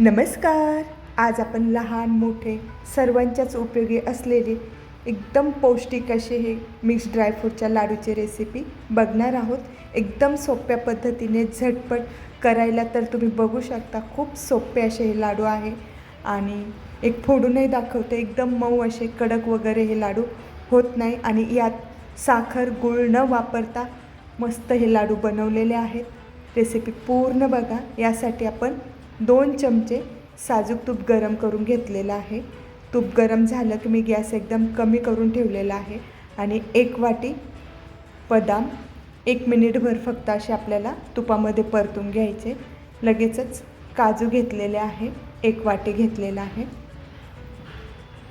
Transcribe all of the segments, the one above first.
नमस्कार. आज आपण लहान मोठे सर्वांच्याच उपयोगी असलेले एकदम पौष्टिक असे हे मिक्स ड्रायफ्रूटच्या लाडूची रेसिपी बघणार आहोत. एकदम सोप्या पद्धतीने झटपट करायला तर तुम्ही बघू शकता खूप सोपे असे हे लाडू आहे. आणि एक फोडूनही दाखवते एकदम मऊ असे कडक वगैरे हे लाडू होत नाही आणि यात साखर गुळ न वापरता मस्त हे लाडू बनवलेले आहेत. रेसिपी पूर्ण बघा. यासाठी आपण दोन चमचे साजूक तूप गरम करून घेतलेलं आहे. तूप गरम झालं की मी गॅस एकदम कमी करून ठेवलेला आहे आणि एक वाटी बदाम एक मिनिटभर फक्त असे आपल्याला तुपामध्ये परतून घ्यायचे. लगेचच काजू घेतलेले आहे एक वाटी घेतलेला आहे.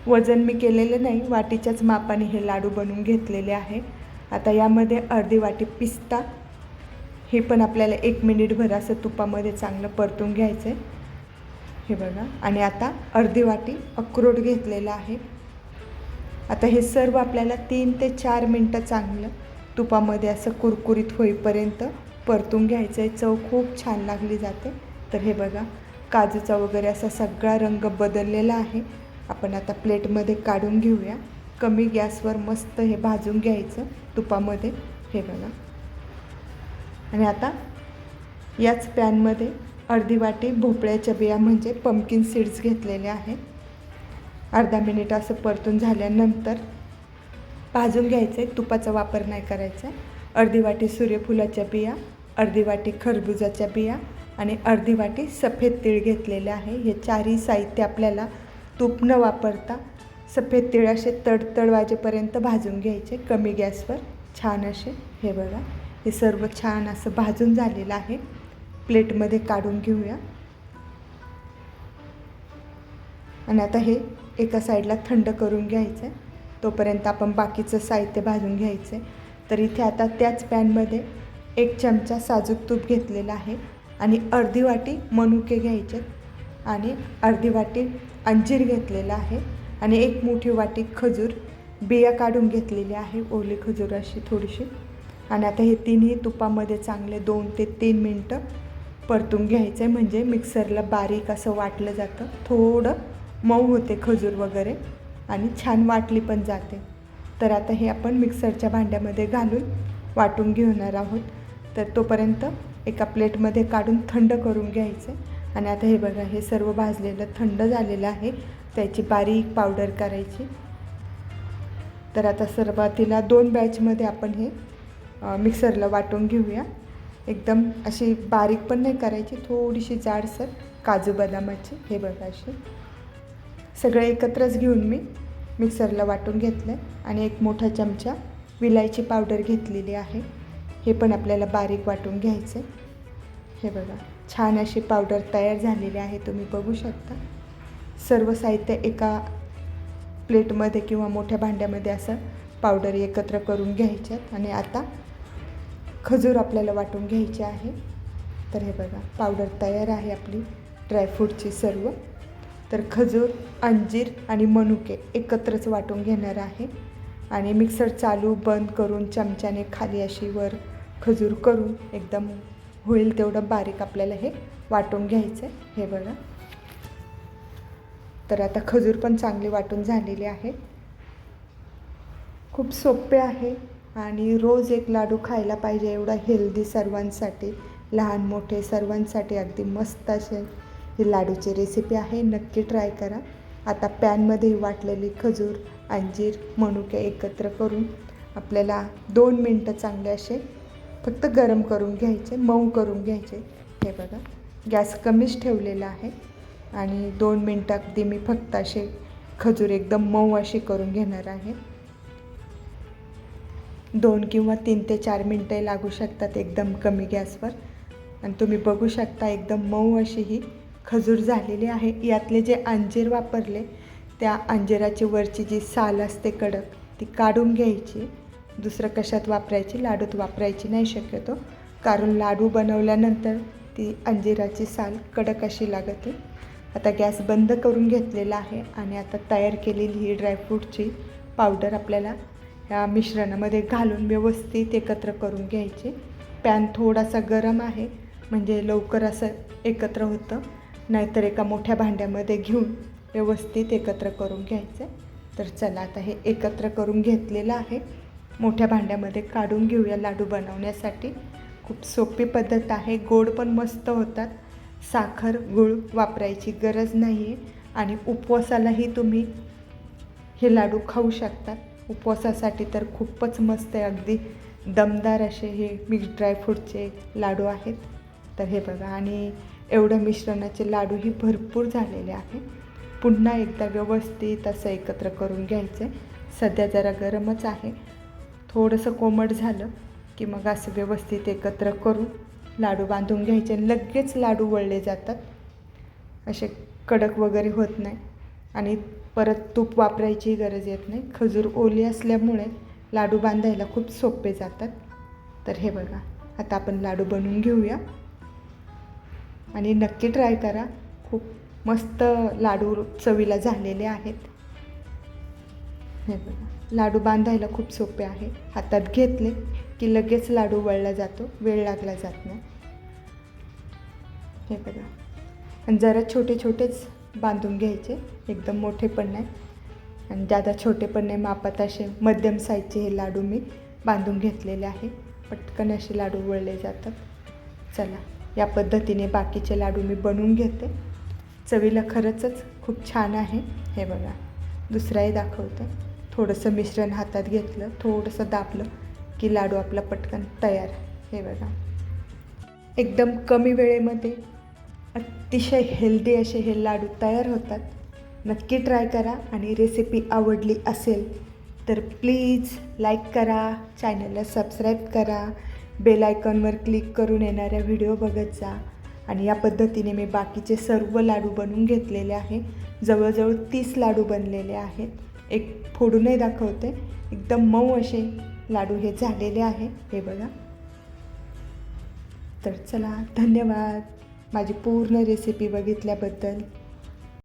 वजन मी केलेलं नाही वाटीच्याच मापाने हे लाडू बनवून घेतलेले आहे. आता यामध्ये अर्धी वाटी पिस्ता हे पण आपल्याला एक मिनिटभर असं तुपामध्ये चांगलं परतून घ्यायचं आहे हे बघा. आणि आता अर्धी वाटी अक्रोड घेतलेला आहे. आता हे सर्व आपल्याला तीन ते चार मिनटं चांगलं तुपामध्ये असं कुरकुरीत होईपर्यंत परतून घ्यायचं आहे चव खूप छान लागली जाते. तर हे बघा. काजूचा वगैरे असा सगळा रंग बदललेला आहे. आपण आता प्लेटमध्ये काढून घेऊया. कमी गॅसवर मस्त हे भाजून घ्यायचं तुपामध्ये. हे बघा. आणि आता याच पॅनमध्ये अर्धी वाटी भोपळ्याच्या बिया म्हणजे पंपकिन सीड्स घेतलेले आहे अर्धा मिनिट असं परतून झाल्यानंतर भाजून घ्यायचं आहे. तुपाचा वापर नाही करायचा अर्धी वाटी सूर्यफुलाच्या बिया अर्धी वाटी खरबुजाच्या बिया आणि अर्धी वाटी सफेद तीळ घेतलेले आहे. हे चारही साहित्य आपल्याला तूप न वापरता सफेद तीळ असे तडतड वाजेपर्यंत भाजून घ्यायचे. कमी गॅसवर छान असे. हे बघा. हे सर्व छान असं भाजून झालेलं आहे. प्लेटमध्ये काढून घेऊया. आणि आता हे एका साईडला थंड करून घ्यायचं आहे तोपर्यंत आपण बाकीचं साहित्य भाजून घ्यायचं आहे तर इथे आता त्याच पॅनमध्ये एक चमचा साजूक तूप घेतलेला आहे. आणि अर्धी वाटी मनुके घ्यायचे. आणि अर्धी वाटी अंजीर घेतलेला आहे. आणि एक मोठी वाटी खजूर. बिया काढून घेतलेली आहे. ओली खजूर अशी थोडीशी. आणि आता हे तिन्ही तुपामध्ये चांगले दोन ते तीन मिनटं परतून घ्यायचं आहे म्हणजे मिक्सरला बारीक असं वाटलं जातं. थोडं मऊ होते खजूर वगैरे आणि छान वाटली पण जाते. तर आता हे आपण मिक्सरच्या भांड्यामध्ये घालून वाटून घेणार आहोत. तर तोपर्यंत एका प्लेटमध्ये काढून थंड करून घ्यायचं आणि आता हे बघा हे सर्व भाजलेलं थंड झालेलं आहे. त्याची बारीक पावडर करायची. तर आता सुरुवातीला दोन बॅचमध्ये आपण हे मिक्सरला वाटून घेऊया. एकदम अशी बारीक पण नाही करायची थोडीशी जाडसर काजू बदामाची हे बघा अशी. सगळे एकत्रच घेऊन मी मिक्सरला वाटून घेतलं आहे आणि एक मोठा चमचा विलायची पावडर घेतलेली आहे. हे पण आपल्याला बारीक वाटून घ्यायचं आहे हे बघा छान अशी पावडर तयार झालेली आहे तुम्ही बघू शकता. सर्व साहित्य एका प्लेटमध्ये किंवा मोठ्या भांड्यामध्ये असं पावडर एकत्र करून घ्यायच्यात. आणि आता खजूर आपल्याला वाटून घ्यायची आहे. तर हे बघा पावडर तयार आहे आपली ड्रायफ्रूटची सर्व. तर खजूर अंजीर आणि मनुके एकत्रच वाटून घेणार आहे. आणि मिक्सर चालू बंद करून चमच्याने खाली अशी वर खजूर करून एकदम होईल तेवढं बारीक आपल्याला हे वाटून घ्यायचं आहे हे बघा. तर आता खजूर पण चांगली वाटून झालेली आहे. खूप सोपे आहे. आणि रोज एक लाडू खायला पाहिजे एवढा हेल्दी सर्वांसाठी लहान मोठे सर्वांसाठी अगदी मस्त असे ही लाडूची रेसिपी आहे. नक्की ट्राय करा. आता पॅनमध्ये वाटलेली खजूर अंजीर मनुके एकत्र करून आपल्याला दोन मिनटं चांगले असे फक्त गरम करून घ्यायचे मऊ करून घ्यायचे. हे बघा गॅस कमीच ठेवलेला आहे आणि दोन मिनटं अगदी मी फक्त असे खजूर एकदम मऊ अशी करून घेणार आहे. दोन किंवा तीन ते चार मिनटं लागू शकतात एकदम कमी गॅसवर. आणि तुम्ही बघू शकता एकदम मऊ अशी ही खजूर झालेली आहे. यातले जे अंजीर वापरले त्या अंजिराची वरची जी साल असते कडक ती काढून घ्यायची. दुसरं कशात वापरायची? लाडूत वापरायची नाही शक्यतो. कारण लाडू बनवल्यानंतर ती अंजिराची साल कडक अशी लागते. आता गॅस बंद करून घेतलेला आहे आणि आता तयार केलेली ही ड्रायफ्रूटची पावडर आपल्याला या मिश्रणामध्ये घालून व्यवस्थित एकत्र करून घ्यायचे. पॅन थोडासा गरम आहे म्हणजे लवकर असं एकत्र होतं. नाहीतर एका मोठ्या भांड्यामध्ये घेऊन व्यवस्थित एकत्र करून घ्यायचं. तर चला आता हे एकत्र करून घेतलेलं आहे. मोठ्या भांड्यामध्ये काढून घेऊया लाडू बनवण्यासाठी. खूप सोपी पद्धत आहे गोड पण मस्त होतात. साखर गूळ वापरायची गरज नाही आहे आणि उपवासालाही तुम्ही हे लाडू खाऊ शकतात उपवासासाठी तर खूपच मस्त आहे. अगदी दमदार असे हे मिक्स ड्रायफ्रूटचे लाडू आहेत. तर हे बघा आणि एवढं मिश्रणाचे लाडूही भरपूर झालेले आहे पुन्हा एकदा व्यवस्थित असं एकत्र करून घ्यायचं आहे सध्या जरा गरमच आहे. थोडंसं कोमट झालं की मग असं व्यवस्थित एकत्र करून लाडू बांधून घ्यायचे आणि लगेच लाडू वळले जातात. असे कडक वगैरे होत नाही. आणि परत तूप वापरायची गरज येत नाही. खजूर ओली असल्यामुळे लाडू बांधायला खूप सोपे जातात. तर हे बघा आता आपण लाडू बनवून घेऊया. आणि नक्की ट्राय करा. खूप मस्त लाडू चवीला झालेले आहेत. हे बघा लाडू बांधायला खूप सोपे आहे. हातात घेतले की लगेच लाडू वळला जातो वेळ लागला जात नाही. हे बघा आणि जरा छोटे छोटेच बांधून घ्यायचे. एकदम मोठे पण नाही. आणि जादा छोटे पण नाही मापात असे मध्यम साईजचे हे लाडू मी बांधून घेतलेले आहे. पटकन असे लाडू वळले जातात. चला या पद्धतीने बाकीचे लाडू मी बनवून घेते. चवीला खरंचच खूप छान आहे. हे बघा दुसराही दाखवते. थोडंसं मिश्रण हातात घेतलं थोडंसं दाबलं की लाडू आपला पटकन तयार हे बघा. एकदम कमी वेळेमध्ये अतिशय हेल्दी असे हे लाडू तयार होतात. नक्की ट्राय करा आणि रेसिपी आवडली असेल तर प्लीज लाईक करा चॅनलला सबस्क्राईब करा बेल आयकॉनवर क्लिक करून येणाऱ्या व्हिडिओ बघत जा. आणि या पद्धतीने मी बाकीचे सर्व लाडू बनवून घेतलेले आहे. जवळजवळ तीस लाडू बनलेले आहेत. एक फोडूनही दाखवते. एकदम मऊ असे लाडू हे झालेले आहे. हे बघा. तर चला धन्यवाद. माझी पूर्ण रेसिपी बघितल्याबद्दल.